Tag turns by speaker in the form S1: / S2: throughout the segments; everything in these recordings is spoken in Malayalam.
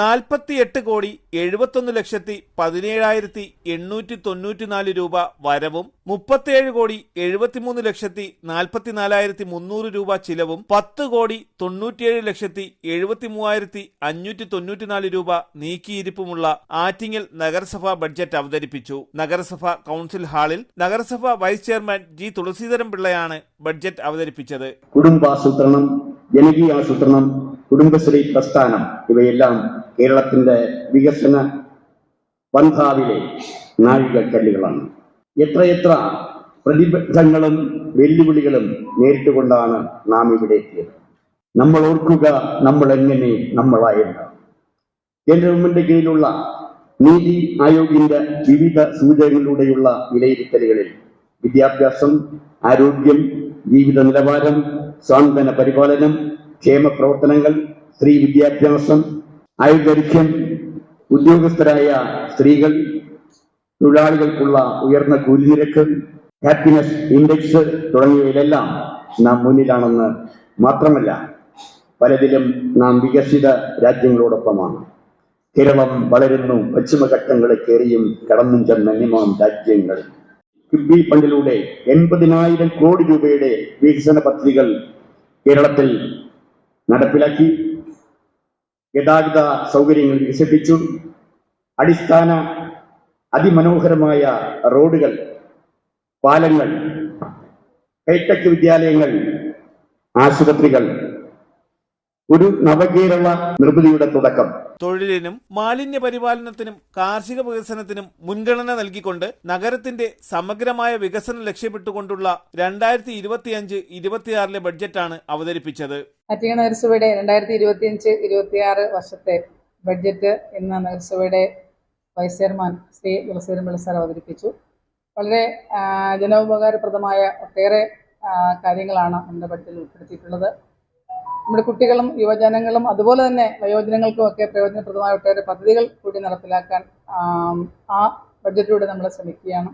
S1: നാൽപ്പത്തിയെട്ട് കോടി എഴുപത്തൊന്ന് ലക്ഷത്തി പതിനേഴായിരത്തി എണ്ണൂറ്റി തൊണ്ണൂറ്റിനാല് രൂപ വരവും മുപ്പത്തിയേഴ് കോടി എഴുപത്തിമൂന്ന് ലക്ഷത്തി നാൽപ്പത്തിനാലായിരത്തി മുന്നൂറ് രൂപ ചിലവും പത്ത് കോടി തൊണ്ണൂറ്റിയേഴ് ലക്ഷത്തി എഴുപത്തി മൂവായിരത്തി അഞ്ഞൂറ്റി തൊണ്ണൂറ്റിനാല് രൂപ നീക്കിയിരിപ്പുമുള്ള ആറ്റിങ്ങൽ നഗരസഭാ ബഡ്ജറ്റ് അവതരിപ്പിച്ചു. നഗരസഭ കൗൺസിൽ ഹാളിൽ നഗരസഭ വൈസ് ചെയർമാൻ ജി തുളസീധരൻ പിള്ളയാണ് ബഡ്ജറ്റ് അവതരിപ്പിച്ചത്.
S2: കുടുംബാസൂത്രണം ജനകീയാസൂത്രണം കുടുംബശ്രീ പ്രസ്ഥാനം ഇവയെല്ലാം കേരളത്തിന്റെ വികസന പന്ഥാവിലെ നാഴികക്കല്ലുകളാണ്. എത്രയെത്ര പ്രതിബന്ധങ്ങളും വെല്ലുവിളികളും നേരിട്ടുകൊണ്ടാണ് നാം ഇവിടെ എത്തിയത്? നമ്മൾ ഓർക്കുക നമ്മൾ എങ്ങനെ നമ്മളായെന്ന്. കേന്ദ്ര ഗവൺമെന്റ് കീഴിലുള്ള നീതി ആയോഗിന്റെ വിവിധ സൂചകങ്ങളിലൂടെയുള്ള വിലയിരുത്തലുകളിൽ വിദ്യാഭ്യാസം ആരോഗ്യം ജീവിത നിലവാരം സ്വാന്തന പരിപാലനം ക്ഷേമ പ്രവർത്തനങ്ങൾ സ്ത്രീ വിദ്യാഭ്യാസം ആയുർദൈർഘ്യം ഉദ്യോഗസ്ഥരായ സ്ത്രീകൾ തൊഴിലാളികൾക്കുള്ള ഉയർന്ന കൂലി നിരക്ക് ഹാപ്പിനെസ് ഇൻഡെക്സ് തുടങ്ങിയവയിലെല്ലാം നാം മുന്നിലാണെന്ന് മാത്രമല്ല പലതിലും നാം വികസിത രാജ്യങ്ങളോടൊപ്പമാണ്. കേരളം വളരുന്നു പശ്ചിമഘട്ടങ്ങളെ കയറിയും കടന്നും ചെന്ന മിനിമം രാജ്യങ്ങൾ. കിബി ഫണ്ടിലൂടെ എൺപതിനായിരം കോടി രൂപയുടെ വികസന പദ്ധതികൾ കേരളത്തിൽ നടപ്പിലാക്കി. ഗതാഗത സൗകര്യങ്ങൾ വികസിപ്പിച്ചു. അടിസ്ഥാന അതിമനോഹരമായ റോഡുകൾ പാലങ്ങൾ ഹൈടെക് വിദ്യാലയങ്ങൾ ആശുപത്രികൾ. ഒരു നവകേരള നിർമ്മിതിയുടെ തുടക്കം.
S1: തൊഴിലിനും മാലിന്യ പരിപാലനത്തിനും കാർഷിക വികസനത്തിനും മുൻഗണന നൽകിക്കൊണ്ട് നഗരത്തിന്റെ സമഗ്രമായ വികസനം ലക്ഷ്യമിട്ടുകൊണ്ടുള്ള രണ്ടായിരത്തി ഇരുപത്തിയഞ്ച് ഇരുപത്തിയാറിലെ ബഡ്ജറ്റാണ് അവതരിപ്പിച്ചത്.
S3: ആറ്റിങ്ങൽ നഗരസഭയുടെ രണ്ടായിരത്തി ഇരുപത്തിയഞ്ച് ഇരുപത്തിയാറ് വർഷത്തെ ബഡ്ജറ്റ് ഇന്ന് നഗരസഭയുടെ vice chairman Shri Thulaseeran Pillai sir അവതരിപ്പിച്ചു. വളരെ ജനോപകാരപ്രദമായ ഒട്ടേറെ കാര്യങ്ങളാണ് നമ്മുടെ ബഡ്ജറ്റിൽ ഉൾപ്പെടുത്തിയിട്ടുള്ളത്. നമ്മുടെ കുട്ടികളും യുവജനങ്ങളും അതുപോലെ തന്നെ വയോജനങ്ങൾക്കും ഒക്കെ പ്രയോജനപ്രദമായ ഒട്ടേറെ പദ്ധതികൾ കൂടി നടപ്പിലാക്കാൻ ആ ബഡ്ജറ്റിലൂടെ നമ്മൾ ശ്രമിക്കുകയാണ്.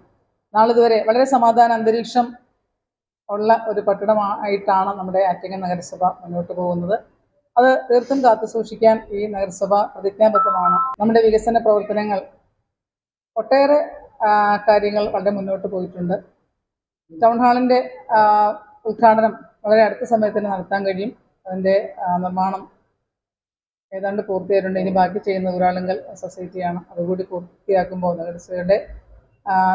S3: നാളിതുവരെ വളരെ സമാധാന അന്തരീക്ഷം ഉള്ള ഒരു പട്ടണമായിട്ടാണ് നമ്മുടെ ആറ്റിങ്ങൽ നഗരസഭ മുന്നോട്ട് പോകുന്നത്. അത് തീർത്തും കാത്തു സൂക്ഷിക്കാൻ ഈ നഗരസഭ പ്രതിജ്ഞാബദ്ധമാണ്. നമ്മുടെ വികസന പ്രവർത്തനങ്ങൾ ഒട്ടേറെ കാര്യങ്ങൾ വളരെ മുന്നോട്ട് പോയിട്ടുണ്ട്. ടൗൺ ഹാളിന്റെ ഉദ്ഘാടനം വളരെ അടുത്ത സമയത്ത് തന്നെ നടത്താൻ കഴിയും. അതിന്റെ നിർമ്മാണം ഏതാണ്ട് പൂർത്തിയായിട്ടുണ്ട്. ഇനി ബാക്കി ചെയ്യുന്ന ഊരാളുങ്കൽ സൊസൈറ്റിയാണ് അതുകൂടി പൂർത്തിയാക്കുമ്പോൾ നഗരസഭയുടെ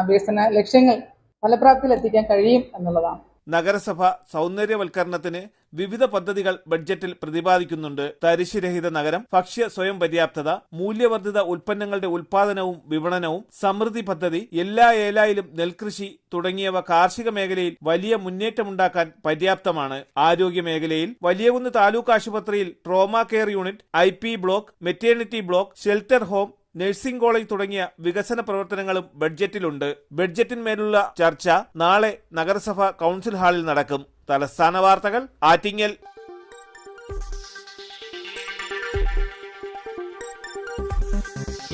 S3: വികസന ലക്ഷ്യങ്ങൾ ഫലപ്രാപ്തിയിലെത്തിക്കാൻ കഴിയും എന്നുള്ളതാണ്.
S1: നഗരസഭ സൗന്ദര്യവൽക്കരണത്തിന് വിവിധ പദ്ധതികൾ ബഡ്ജറ്റിൽ പ്രതിപാദിക്കുന്നുണ്ട്. തരിശുരഹിത നഗരം ഭക്ഷ്യ സ്വയം പര്യാപ്തത മൂല്യവർദ്ധിത ഉൽപ്പന്നങ്ങളുടെ ഉൽപാദനവും വിപണനവും സമൃദ്ധി പദ്ധതി എല്ലാ ഏലായിലും നെൽകൃഷി തുടങ്ങിയവ കാർഷിക മേഖലയിൽ വലിയ മുന്നേറ്റമുണ്ടാക്കാൻ പര്യാപ്തമാണ്. ആരോഗ്യ മേഖലയിൽ വലിയകുന്ന് താലൂക്ക് ആശുപത്രിയിൽ trauma care unit I block maternity block shelter home nursing college തുടങ്ങിയ വികസന പ്രവർത്തനങ്ങളും ബഡ്ജറ്റിലുണ്ട്. ബഡ്ജറ്റിന്മേലുള്ള ചർച്ച നാളെ നഗരസഭ കൗൺസിൽ ഹാളിൽ നടക്കും. തലസ്ഥാന വാർത്തകൾ ആറ്റിങ്ങൽ.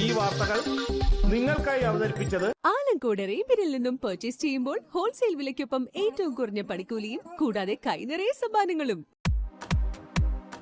S1: ഈ വാർത്തകൾ നിങ്ങൾക്കായി അവതരിപ്പിച്ചത്
S4: ആലങ്കോട് റേബിനിൽ നിന്നും പർച്ചേസ് ചെയ്യുമ്പോൾ ഹോൾസെയിൽ വിലയ്ക്കൊപ്പം ഏറ്റവും കുറഞ്ഞ പണിക്കൂലിയും കൂടാതെ കൈനിറയെ സമ്മാനങ്ങളും.